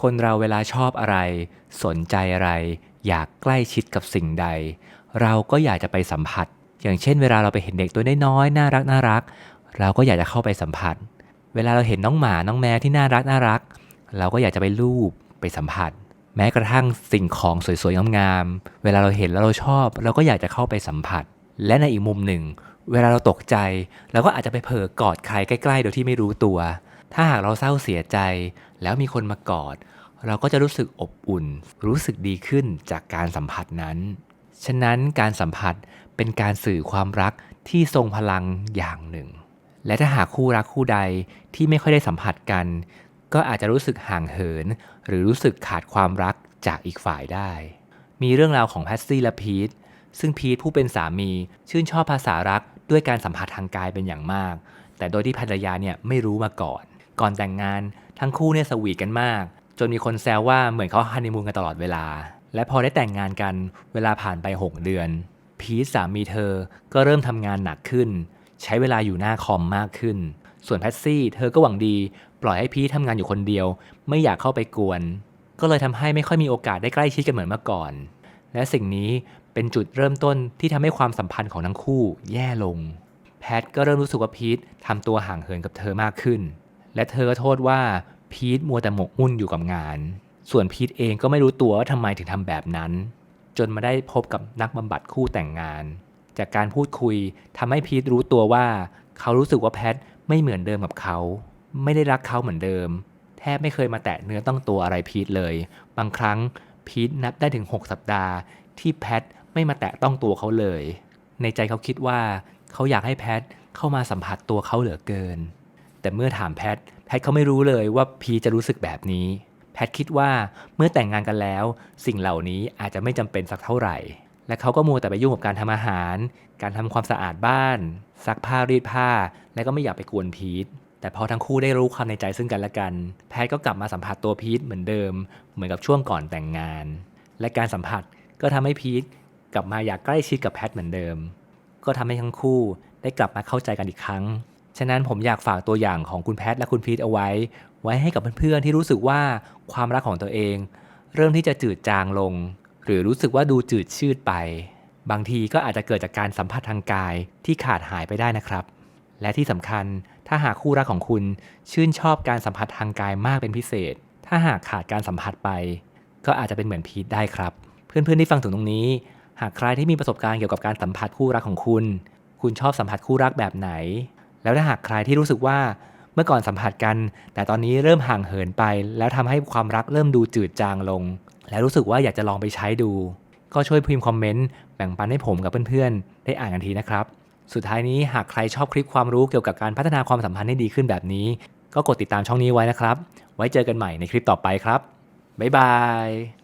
คนเราเวลาชอบอะไร สนใจอะไร อยากใกล้ชิดกับสิ่งใด เราก็อยากจะไปสัมผัส อย่างเช่น เวลาเราไปเห็นเด็กตัวน้อยๆน่ารักน่ารัก เราก็อยากจะเข้าไปสัมผัส เวลาเราเห็นน้องหมาน้องแมวที่น่ารักน่ารัก เราก็อยากจะไปลูบไปสัมผัส แม้กระทั่งสิ่งของสวยๆงามๆเวลาเราเห็นแล้วเราชอบ เราก็อยากจะเข้าไปสัมผัส และในอีกมุมหนึ่ง เวลาเราตกใจเราก็อาจจะไปเผลอกอดใครใกล้ ๆ โดยที่ไม่รู้ตัว ถ้าหากเราเศร้าเสียใจ แล้วมีคนมากอด เราก็จะรู้สึกอบอุ่น รู้สึกดีขึ้นจากการสัมผัสนั้น ฉะนั้นการสัมผัสเป็นการสื่อความรักที่ทรงพลังอย่างหนึ่ง และถ้าหากคู่รักคู่ใดที่ไม่ค่อยได้สัมผัสกัน ก็อาจจะรู้สึกห่างเหิน หรือรู้สึกขาดความรักจากอีกฝ่ายได้ มีเรื่องราวของแพทซี่และพีทซึ่งพีทผู้เป็นสามีชื่นชอบภาษารักด้วยการสัมผัสทางกายเป็นอย่างมาก แต่โดยที่ภรรยาเนี่ยไม่รู้มาก่อน ก่อนแต่งงานทั้งคู่เนี่ยสวีทกันมาก จนมีคนแซวว่าเหมือนเขาฮันนีมูนกันตลอดเวลา และพอได้แต่งงานกันเวลาผ่านไป 6 เดือน พีทสามีเธอก็เริ่มทำงานหนักขึ้น ใช้เวลาอยู่หน้าคอมมากขึ้น ส่วนแพทซี่เธอก็หวังดี ปล่อยให้พีททำงานอยู่คนเดียว ไม่อยากเข้าไปกวน ก็เลยทำให้ไม่ค่อยมีโอกาสได้ใกล้ชิดกันเหมือนเมื่อก่อน และสิ่งนี้เป็นจุดเริ่มต้นที่ทำให้ความสัมพันธ์ของทั้งคู่แย่ลง แพทก็เริ่มรู้สึกว่าพีททำตัวห่างเหินกับเธอมากขึ้น และเธอก็โทษว่าพีทมัวแต่หมกมุ่นอยู่กับงาน ส่วนพีทเองก็ไม่รู้ตัวว่าทำไมถึงทำแบบนั้น จนมาได้พบกับนักบำบัดคู่แต่งงาน จากการพูดคุยทำให้พีทรู้ตัวว่า เขารู้สึกว่าแพทไม่เหมือนเดิมกับเขา ไม่ได้รักเขาเหมือนเดิม แทบไม่เคยมาแตะเนื้อต้องตัวอะไรพีทเลย บางครั้งพีทนับได้ถึง 6 สัปดาห์ ที่แพทไม่มาแตะต้องตัวเขาเลย ในใจเขาคิดว่า เขาอยากให้แพทเข้ามาสัมผัสตัวเขาเหลือเกิน แต่เมื่อถามแพท แพทเขาไม่รู้เลยว่าพีจะรู้สึกแบบนี้ แพทคิดว่าเมื่อแต่งงานกันแล้ว สิ่งเหล่านี้อาจจะไม่จำเป็นสักเท่าไหร่ และเขาก็มัวแต่ไปยุ่งกับการทำอาหาร การทำความสะอาดบ้าน ซักผ้ารีดผ้า และก็ไม่อยากไปกวนพีทแต่พอทั้งคู่ได้รู้ความในใจซึ่งกันและกัน แพทก็กลับมาสัมผัสตัวพีทเหมือนเดิม เหมือนกับช่วงก่อนแต่งงาน และการสัมผัสก็ทำให้พีทกลับมาอยากใกล้ชิดกับแพทเหมือนเดิม ก็ทำให้ทั้งคู่ได้กลับมาเข้าใจกันอีกครั้ง ฉะนั้นผมอยากฝากตัวอย่างของคุณแพทและคุณพีทเอาไว้ ไว้ให้กับเพื่อนๆที่รู้สึกว่าความรักของตัวเอง เริ่มที่จะจืดจางลง หรือรู้สึกว่าดูจืดชืดไป บางทีก็อาจจะเกิดจากการสัมผัสทางกายที่ขาดหายไปได้นะครับ และที่สำคัญถ้าหากคู่รักของคุณชื่นชอบการสัมผัสทางกายมากเป็นพิเศษ ถ้าหากขาดการสัมผัสไป ก็อาจจะเป็นเหมือนพีทได้ครับ เพื่อนๆที่ฟังถึงตรงนี้ หากใครที่มีประสบการณ์เกี่ยวกับการสัมผัสคู่รักของคุณ คุณชอบสัมผัสคู่รักแบบไหน แล้วถ้าหากใครที่รู้สึกว่าเมื่อก่อนสัมผัสกัน แต่ตอนนี้เริ่มห่างเหินไป แล้วทำให้ความรักเริ่มดูจืดจางลง และรู้สึกว่าอยากจะลองไปใช้ดู ก็ช่วยพิมพ์คอมเมนต์แบ่งปันให้ผมกับเพื่อนๆ ได้อ่านกันทีนะครับ สุดท้ายนี้หากใครชอบคลิปความรู้เกี่ยวกับการพัฒนาความสัมพันธ์ให้ดีขึ้นแบบนี้ ก็กดติดตามช่องนี้ไว้นะครับ ไว้เจอกันใหม่ในคลิปต่อไปครับบ๊ายบาย